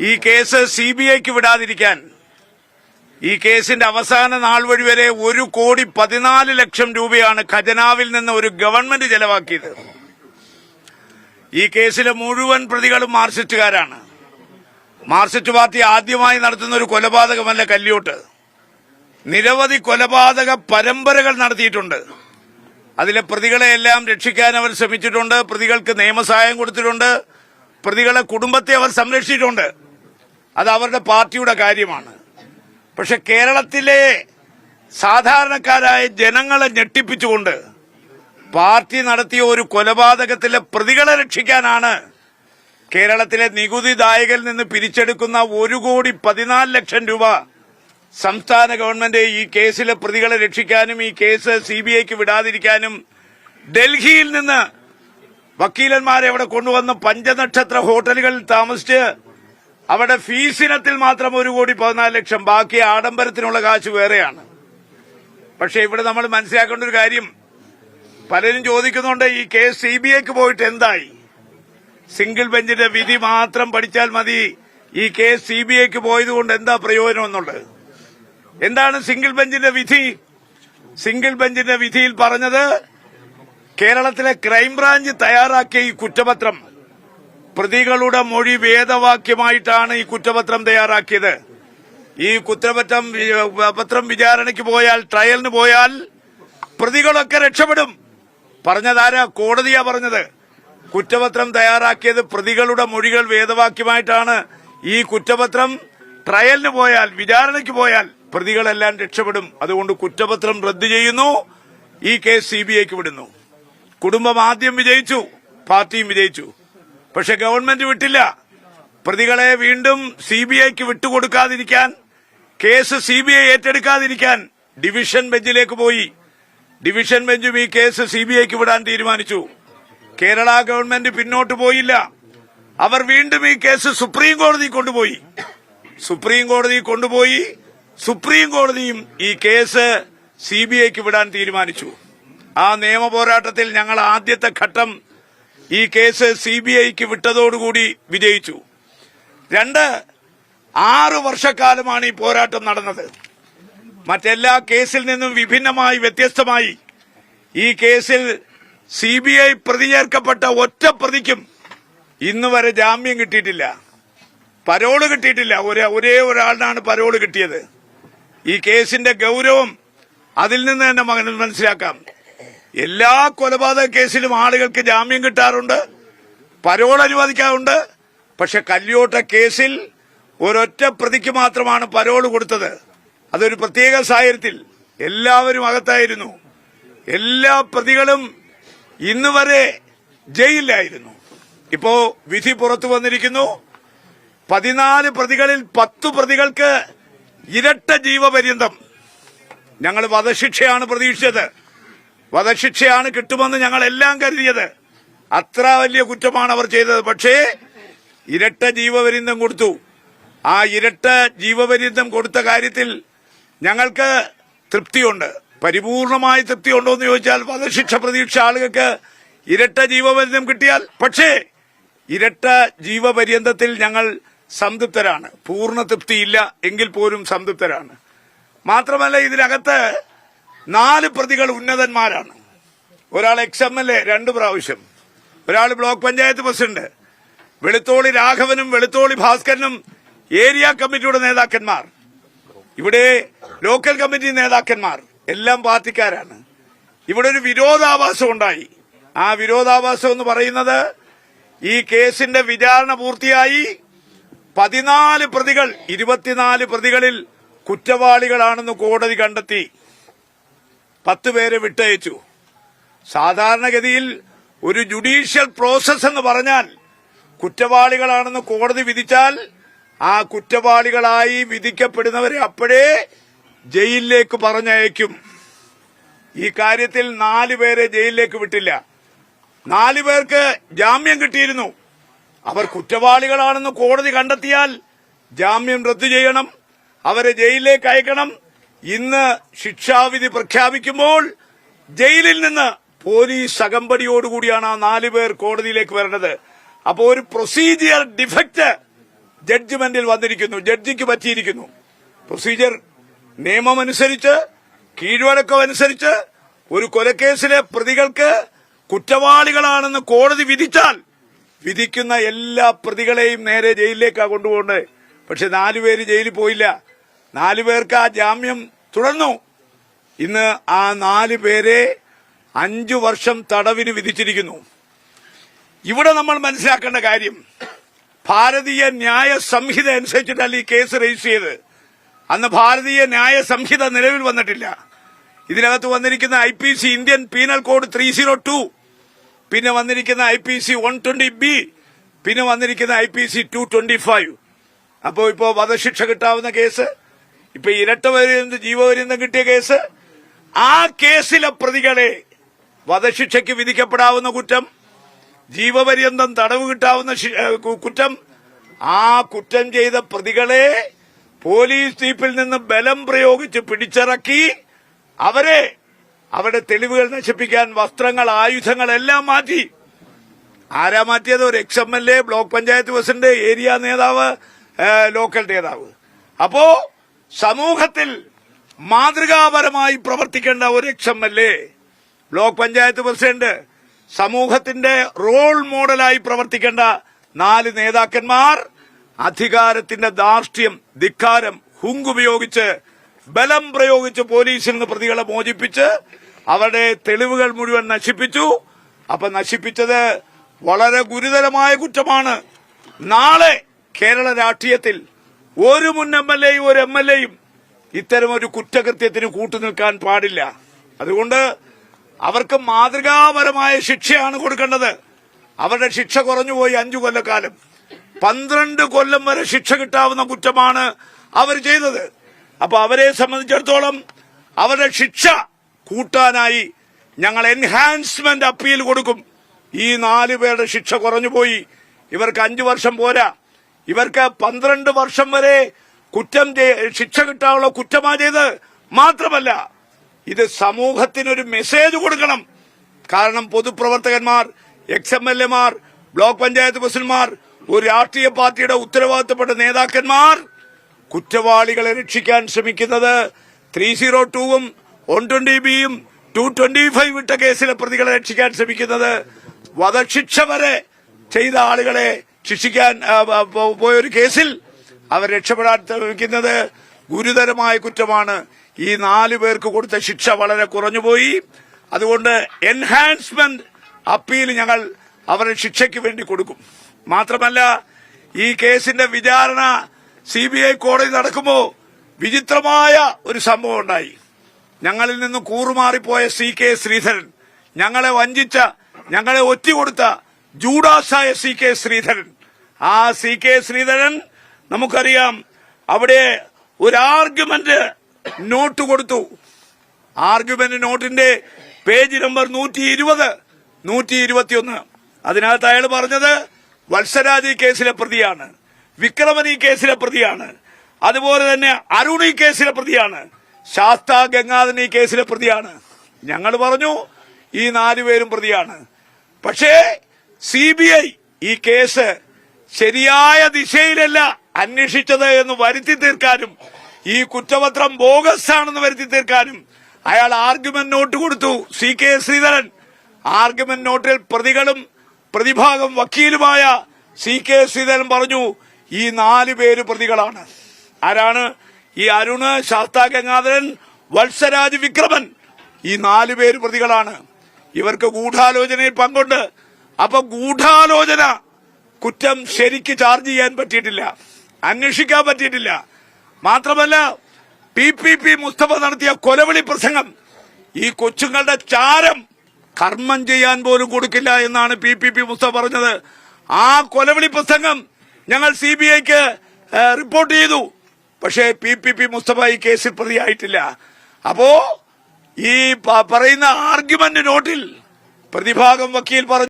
ഈ case C B ഐക്ക് വിടാതിരിക്കാൻ ഈ കേസിന്റെ അവസാന നാൾ വഴി വരെ ഒരു കോടി പതിനാല് ലക്ഷം രൂപയാണ് ഖജനാവിൽ നിന്ന് ഒരു ഗവൺമെന്റ് ചെലവാക്കിയത്. ഈ കേസിലെ മുഴുവൻ പ്രതികളും മാർക്സിസ്റ്റുകാരാണ് മാർക്സിസ്റ്റ് പാർട്ടി ആദ്യമായി നടത്തുന്ന ഒരു കൊലപാതകമല്ല കല്യോട്ട് നിരവധി കൊലപാതക പരമ്പരകൾ നടത്തിയിട്ടുണ്ട്. അതിലെ പ്രതികളെയെല്ലാം രക്ഷിക്കാൻ അവർ ശ്രമിച്ചിട്ടുണ്ട് പ്രതികൾക്ക് നിയമസഹായം കൊടുത്തിട്ടുണ്ട് പ്രതികളെ കുടുംബത്തെ അവർ സംരക്ഷിച്ചിട്ടുണ്ട്. അത് അവരുടെ പാർട്ടിയുടെ കാര്യമാണ്. പക്ഷെ കേരളത്തിലെ സാധാരണക്കാരായ ജനങ്ങളെ ഞെട്ടിപ്പിച്ചുകൊണ്ട് പാർട്ടി നടത്തിയ ഒരു കൊലപാതകത്തിലെ പ്രതികളെ രക്ഷിക്കാനാണ് കേരളത്തിലെ നികുതിദായകരിൽ നിന്ന് പിരിച്ചെടുക്കുന്ന ഒരു കോടി പതിനാല് ലക്ഷം രൂപ സംസ്ഥാന ഗവൺമെന്റ് ഈ കേസിലെ പ്രതികളെ രക്ഷിക്കാനും ഈ കേസ് സി ബി ഐക്ക് വിടാതിരിക്കാനും ഡൽഹിയിൽ നിന്ന് വക്കീലന്മാരെ അവിടെ കൊണ്ടുവന്ന് പഞ്ചനക്ഷത്ര ഹോട്ടലുകളിൽ താമസിച്ച് അവിടെ ഫീസിനത്തിൽ മാത്രം ഒരു കോടി പതിനാല് ലക്ഷം ബാക്കി ആഡംബരത്തിനുള്ള കാശ് വേറെയാണ്. പക്ഷെ ഇവിടെ നമ്മൾ മനസ്സിലാക്കേണ്ട ഒരു കാര്യം. പലരും ചോദിക്കുന്നുണ്ട് ഈ കേസ് സി ബി ഐക്ക് പോയിട്ട് എന്തായി? സിംഗിൾ ബെഞ്ചിന്റെ വിധി മാത്രം പഠിച്ചാൽ മതി. ഈ കേസ് സി ബി ഐക്ക് പോയതുകൊണ്ട് എന്താ പ്രയോജനം എന്നുള്ളത്? എന്താണ് സിംഗിൾ ബെഞ്ചിന്റെ വിധി? സിംഗിൾ ബെഞ്ചിന്റെ വിധിയിൽ പറഞ്ഞത് കേരളത്തിലെ ക്രൈംബ്രാഞ്ച് തയ്യാറാക്കിയ ഈ കുറ്റപത്രം പ്രതികളുടെ മൊഴി വേദവാക്യമായിട്ടാണ് ഈ കുറ്റപത്രം തയ്യാറാക്കിയത്. ഈ കുറ്റപത്രം പത്രം വിചാരണയ്ക്ക് പോയാൽ ട്രയലിന് പോയാൽ പ്രതികളൊക്കെ രക്ഷപ്പെടും. പറഞ്ഞതാരാ? കോടതിയാ പറഞ്ഞത്. കുറ്റപത്രം തയ്യാറാക്കിയത് പ്രതികളുടെ മൊഴികൾ വേദവാക്യമായിട്ടാണ്. ഈ കുറ്റപത്രം ട്രയലിന് പോയാൽ വിചാരണയ്ക്ക് പോയാൽ പ്രതികളെല്ലാം രക്ഷപ്പെടും. അതുകൊണ്ട് കുറ്റപത്രം റദ്ദു ചെയ്യുന്നു. ഈ കേസ് സി ബി ഐക്ക് വിടുന്നു. കുടുംബം ആദ്യം വിജയിച്ചു. പാർട്ടിയും വിജയിച്ചു. പക്ഷെ ഗവൺമെന്റ് വിട്ടില്ല. പ്രതികളെ വീണ്ടും സി ബി ഐക്ക് വിട്ടുകൊടുക്കാതിരിക്കാൻ കേസ് സി ബി ഐ ഏറ്റെടുക്കാതിരിക്കാൻ ഡിവിഷൻ ബെഞ്ചിലേക്ക് പോയി. ഡിവിഷൻ ബെഞ്ചും ഈ കേസ് സി ബി ഐക്ക് വിടാൻ തീരുമാനിച്ചു. കേരള ഗവൺമെന്റ് പിന്നോട്ട് പോയില്ല. അവർ വീണ്ടും ഈ കേസ് സുപ്രീം കോടതി കൊണ്ടുപോയി. സുപ്രീം കോടതി കൊണ്ടുപോയി. സുപ്രീം കോടതിയും ഈ കേസ് സി ബി ഐക്ക് വിടാൻ തീരുമാനിച്ചു. ആ നിയമ പോരാട്ടത്തിൽ ഞങ്ങൾ ആദ്യത്തെ ഘട്ടം ഈ കേസ് സി ബി ഐക്ക് വിട്ടതോടുകൂടി വിജയിച്ചു. രണ്ട് ആറ് വർഷക്കാലമാണ് ഈ പോരാട്ടം നടന്നത്. മറ്റെല്ലാ കേസിൽ നിന്നും വിഭിന്നമായി വ്യത്യസ്തമായി ഈ കേസിൽ സി ബി ഐ പ്രതി ചേർക്കപ്പെട്ട ഒറ്റ പ്രതിക്കും ഇന്ന് വരെ ജാമ്യം കിട്ടിയിട്ടില്ല. പരോൾ കിട്ടിയിട്ടില്ല. ഒരേ ഒരേ ഒരാളിനാണ് പരോൾ കിട്ടിയത്. ഈ കേസിന്റെ ഗൗരവം അതിൽ നിന്ന് തന്നെ മനസ്സിലാക്കാം. എല്ലാ കൊലപാതക കേസിലും ആളുകൾക്ക് ജാമ്യം കിട്ടാറുണ്ട് പരോൾ അനുവദിക്കാറുണ്ട്. പക്ഷെ കല്യോട്ട കേസിൽ ഒരൊറ്റ പ്രതിക്ക് മാത്രമാണ് പരോൾ കൊടുത്തത്. അതൊരു പ്രത്യേക സാഹചര്യത്തിൽ എല്ലാവരും അകത്തായിരുന്നു. എല്ലാ പ്രതികളും ഇന്ന് വരെ ജയിലിലായിരുന്നു. ഇപ്പോ വിധി പുറത്തു വന്നിരിക്കുന്നു. പതിനാല് പ്രതികളിൽ പത്തു പ്രതികൾക്ക് ഇരട്ട ജീവപര്യന്തം. ഞങ്ങൾ വധശിക്ഷയാണ് പ്രതീക്ഷിച്ചത്. വധശിക്ഷയാണ് കിട്ടുമെന്ന് ഞങ്ങൾ എല്ലാം കരുതിയത്. അത്ര വലിയ കുറ്റമാണ് അവർ ചെയ്തത്. പക്ഷേ ഇരട്ട ജീവപര്യന്തം കൊടുത്തു. ആ ഇരട്ട ജീവപര്യന്തം കൊടുത്ത കാര്യത്തിൽ ഞങ്ങൾക്ക് തൃപ്തിയുണ്ട്. പരിപൂർണമായി തൃപ്തിയുണ്ടോ എന്ന് ചോദിച്ചാൽ വധശിക്ഷ പ്രതീക്ഷ ആളുകൾക്ക് ഇരട്ട ജീവപര്യന്തം കിട്ടിയാൽ പക്ഷേ ഇരട്ട ജീവപര്യന്തത്തിൽ ഞങ്ങൾ സംതൃപ്തരാണ്. പൂർണ തൃപ്തിയില്ല എങ്കിൽ പോലും സംതൃപ്തരാണ്. മാത്രമല്ല ഇതിനകത്ത് നാല് പ്രതികൾ ഉന്നതന്മാരാണ്. ഒരാൾ എക്സ് എം എൽ എ രണ്ട് പ്രാവശ്യം. ഒരാൾ ബ്ലോക്ക് പഞ്ചായത്ത് പ്രസിഡന്റ്. വെളുത്തോളി രാഘവനും വെളുത്തോളി ഭാസ്കരനും ഏരിയ കമ്മിറ്റിയുടെ നേതാക്കന്മാർ. ഇവിടെ ലോക്കൽ കമ്മിറ്റി നേതാക്കന്മാർ. എല്ലാം പാർട്ടിക്കാരാണ്. ഇവിടെ ഒരു വിരോധാഭാസം ഉണ്ടായി. ആ വിരോധാഭാസം എന്ന് പറയുന്നത് ഈ കേസിന്റെ വിചാരണ പൂർത്തിയായി പതിനാല് പ്രതികൾ ഇരുപത്തിനാല് പ്രതികളിൽ കുറ്റവാളികളാണെന്ന് കോടതി കണ്ടെത്തി. പത്ത് പേരെ വിട്ടയച്ചു. സാധാരണഗതിയിൽ ഒരു ജുഡീഷ്യൽ പ്രോസസ് എന്ന് പറഞ്ഞാൽ കുറ്റവാളികളാണെന്ന് കോടതി വിധിച്ചാൽ ആ കുറ്റവാളികളായി വിധിക്കപ്പെടുന്നവരെ അപ്പോഴേ ജയിലിലേക്ക് പറഞ്ഞയക്കും. ഈ കാര്യത്തിൽ നാല് പേരെ ജയിലിലേക്ക് വിട്ടില്ല. നാലു പേർക്ക് ജാമ്യം കിട്ടിയിരുന്നു. അവർ കുറ്റവാളികളാണെന്ന് കോടതി കണ്ടെത്തിയാൽ ജാമ്യം റദ്ദു ചെയ്യണം. അവരെ ജയിലിലേക്ക് അയക്കണം. ഇന്ന് ശിക്ഷാവിധി പ്രഖ്യാപിക്കുമ്പോൾ ജയിലിൽ നിന്ന് പോലീസ് അകമ്പടിയോടുകൂടിയാണ് ആ നാലു പേർ കോടതിയിലേക്ക് വരേണ്ടത്. അപ്പോൾ ഒരു പ്രൊസീജിയർ ഡിഫക്റ്റ് ജഡ്ജ്മെന്റിൽ വന്നിരിക്കുന്നു. ജഡ്ജിക്ക് പറ്റിയിരിക്കുന്നു. പ്രൊസീജിയർ നിയമമനുസരിച്ച് കീഴ്വഴക്കം അനുസരിച്ച് ഒരു കൊലക്കേസിലെ പ്രതികൾക്ക് കുറ്റവാളികളാണെന്ന് കോടതി വിധിച്ചാൽ വിധിക്കുന്ന എല്ലാ പ്രതികളെയും നേരെ ജയിലിലേക്കാണ് കൊണ്ടുപോകേണ്ടത്. പക്ഷെ നാലുപേര് ജയിലിൽ പോയില്ല. നാലുപേർക്ക് ആ ജാമ്യം തുടർന്നു. ഇന്ന് ആ നാല് പേരെ അഞ്ചു വർഷം തടവിന് വിധിച്ചിരിക്കുന്നു. ഇവിടെ നമ്മൾ മനസ്സിലാക്കേണ്ട കാര്യം ഭാരതീയ ന്യായ സംഹിത അനുസരിച്ചിട്ടല്ല ഈ കേസ് രജിസ്റ്റർ ചെയ്ത് അന്ന് ഭാരതീയ ന്യായ സംഹിത നിലവിൽ വന്നിട്ടില്ല. ഇതിനകത്ത് വന്നിരിക്കുന്ന I P C Indian penal code three zero two പിന്നെ വന്നിരിക്കുന്ന I P C one twenty B പിന്നെ വന്നിരിക്കുന്ന I P C two twenty five. അപ്പോൾ ഇപ്പോ വധശിക്ഷ കിട്ടാവുന്ന കേസ് ഇപ്പൊ ഇരട്ട പര്യന്തം ജീവപര്യന്തം കിട്ടിയ കേസ് ആ കേസിലെ പ്രതികളെ വധശിക്ഷയ്ക്ക് വിധിക്കപ്പെടാവുന്ന കുറ്റം ജീവപര്യന്തം തടവ് കിട്ടാവുന്ന കുറ്റം ആ കുറ്റം ചെയ്ത പ്രതികളെ പോലീസ് ജീപ്പിൽ നിന്ന് ബലം പ്രയോഗിച്ച് പിടിച്ചിറക്കി അവരെ അവരുടെ തെളിവുകൾ നശിപ്പിക്കാൻ വസ്ത്രങ്ങൾ ആയുധങ്ങൾ എല്ലാം മാറ്റി. ആരാ മാറ്റിയത്? ഒരു ex M L A block panchayat president area നേതാവ് ലോക്കൽ നേതാവ്. അപ്പോ സമൂഹത്തിൽ മാതൃകാപരമായി പ്രവർത്തിക്കേണ്ട ഒരു ex M L A block panchayat president സമൂഹത്തിന്റെ റോൾ മോഡലായി പ്രവർത്തിക്കേണ്ട നാല് നേതാക്കന്മാർ അധികാരത്തിന്റെ ധാർഷ്ട്യം ധിക്കാരം ഹുങ്കുപയോഗിച്ച് ബലം പ്രയോഗിച്ച് പോലീസിൽ നിന്ന് പ്രതികളെ മോചിപ്പിച്ച് അവരുടെ തെളിവുകൾ മുഴുവൻ നശിപ്പിച്ചു. അപ്പൊ നശിപ്പിച്ചത് വളരെ ഗുരുതരമായ കുറ്റമാണ്. നാളെ കേരള രാഷ്ട്രീയത്തിൽ ഒരു മുൻ എം എൽ എയും ഒരു എം എൽ എയും ഇത്തരം ഒരു കുറ്റകൃത്യത്തിന് കൂട്ടുനിൽക്കാൻ പാടില്ല. അതുകൊണ്ട് അവർക്ക് മാതൃകാപരമായ ശിക്ഷയാണ് കൊടുക്കേണ്ടത്. അവരുടെ ശിക്ഷ കുറഞ്ഞുപോയി അഞ്ചു കൊല്ലക്കാലം. പന്ത്രണ്ട് കൊല്ലം വരെ ശിക്ഷ കിട്ടാവുന്ന കുറ്റമാണ് അവർ ചെയ്തത്. അപ്പൊ അവരെ സംബന്ധിച്ചിടത്തോളം അവരുടെ ശിക്ഷ കൂട്ടാനായി ഞങ്ങൾ എൻഹാൻസ്മെന്റ് അപ്പീൽ കൊടുക്കും. ഈ നാലു പേരുടെ ശിക്ഷ കുറഞ്ഞുപോയി. ഇവർക്ക് അഞ്ചു വർഷം പോരാ. ഇവർക്ക് പന്ത്രണ്ട് വർഷം വരെ കുറ്റം ശിക്ഷ കിട്ടാനുള്ള കുറ്റമാ ചെയ്ത് മാത്രമല്ല ഇത് സമൂഹത്തിനൊരു മെസ്സേജ് കൊടുക്കണം. കാരണം പൊതുപ്രവർത്തകന്മാർ ex M L block panchayat പ്രസിഡന്റ്മാർ ഒരു രാഷ്ട്രീയ പാർട്ടിയുടെ ഉത്തരവാദിത്തപ്പെട്ട നേതാക്കന്മാർ കുറ്റവാളികളെ രക്ഷിക്കാൻ ശ്രമിക്കുന്നത് ത്രീ സീറോ ടൂവും വൺ ട്വന്റി ബിയും ടു ട്വന്റി ഫൈവ് വിട്ട കേസിലെ പ്രതികളെ രക്ഷിക്കാൻ ശ്രമിക്കുന്നത് വധശിക്ഷ വരെ ചെയ്ത ആളുകളെ ശിക്ഷിക്കാൻ പോയൊരു കേസിൽ അവർ രക്ഷപ്പെടാൻ ശ്രമിക്കുന്നത് ഗുരുതരമായ കുറ്റമാണ്. ഈ നാലു പേർക്ക് കൊടുത്ത ശിക്ഷ വളരെ കുറഞ്ഞുപോയി. അതുകൊണ്ട് എൻഹാൻസ്മെന്റ് അപ്പീൽ ഞങ്ങൾ അവരുടെ ശിക്ഷയ്ക്ക് വേണ്ടി കൊടുക്കും. മാത്രമല്ല ഈ കേസിന്റെ വിചാരണ സി ബി ഐ കോടതി നടക്കുമ്പോൾ വിചിത്രമായ ഒരു സംഭവം ഉണ്ടായി. ഞങ്ങളിൽ നിന്ന് കൂറുമാറിപ്പോയ സി കെ ശ്രീധരൻ ഞങ്ങളെ വഞ്ചിച്ച ഞങ്ങളെ ഒറ്റുകൊടുത്ത ജൂഡാസായ സി കെ ശ്രീധരൻ ആ സി കെ ശ്രീധരൻ നമുക്കറിയാം അവിടെ ഒരു ആർഗ്യുമെന്റ് നോട്ട് കൊടുത്തു. ആർഗ്യുമെന്റ് നോട്ടിന്റെ പേജ് നമ്പർ നൂറ്റി ഇരുപത് നൂറ്റി ഇരുപത്തിയൊന്ന് അതിനകത്ത് അയാൾ പറഞ്ഞത് വത്സരാജ് കേസിലെ പ്രതിയാണ് വിക്രമൻ ഈ കേസിലെ പ്രതിയാണ് അതുപോലെ തന്നെ അരുൺ ഈ കേസിലെ പ്രതിയാണ് ശാസ്ത ഗംഗാധൻ ഈ കേസിലെ പ്രതിയാണ്. ഞങ്ങൾ പറഞ്ഞു ഈ നാലുപേരും പ്രതിയാണ്. പക്ഷേ സി ഈ കേസ് ശരിയായ ദിശയിലല്ല അന്വേഷിച്ചത് എന്ന് വരുത്തി തീർക്കാനും ഈ കുറ്റപത്രം ബോഗസ് ആണെന്ന് വരുത്തി തീർക്കാനും അയാൾ ആർഗ്യുമെന്റ് നോട്ട് കൊടുത്തു സി കെ ശ്രീധരൻ. ആർഗ്യുമെന്റ് നോട്ടിൽ പ്രതികളും പ്രതിഭാഗം വക്കീലുമായ സി കെ ശ്രീധരൻ പറഞ്ഞു ഈ നാല് പേര് പ്രതികളാണ്. ആരാണ്? ഈ അരുണ് ശാസ്താ ഗംഗാധരൻ വത്സരാജ് വിക്രമൻ. ഈ നാല് പേര് പ്രതികളാണ്. ഇവർക്ക് ഗൂഢാലോചനയിൽ പങ്കുണ്ട്. അപ്പൊ ഗൂഢാലോചന കുറ്റം ശരിക്ക് ചാർജ് ചെയ്യാൻ പറ്റിയിട്ടില്ല. അന്വേഷിക്കാൻ പറ്റിയിട്ടില്ല. മാത്രമല്ല പി പി പി മുസ്തഫ നടത്തിയ കൊലവിളി പ്രസംഗം ഈ കൊച്ചുങ്ങളുടെ ചാരം കർമ്മം ചെയ്യാൻ പോലും കൊടുക്കില്ല എന്നാണ് പി പി പി മുസ്തഫ പറഞ്ഞത്. ആ കൊലവിളി പ്രസംഗം ഞങ്ങൾ സി ബി ഐക്ക് റിപ്പോർട്ട് ചെയ്തു. പക്ഷേ പി പി പി മുസ്തഫ ഈ കേസിൽ പ്രതിയായിട്ടില്ല. അപ്പോ ഈ പറയുന്ന ആർഗ്യുമെന്റ് നോട്ടിൽ പ്രതിഭാഗം വക്കീൽ പറഞ്ഞു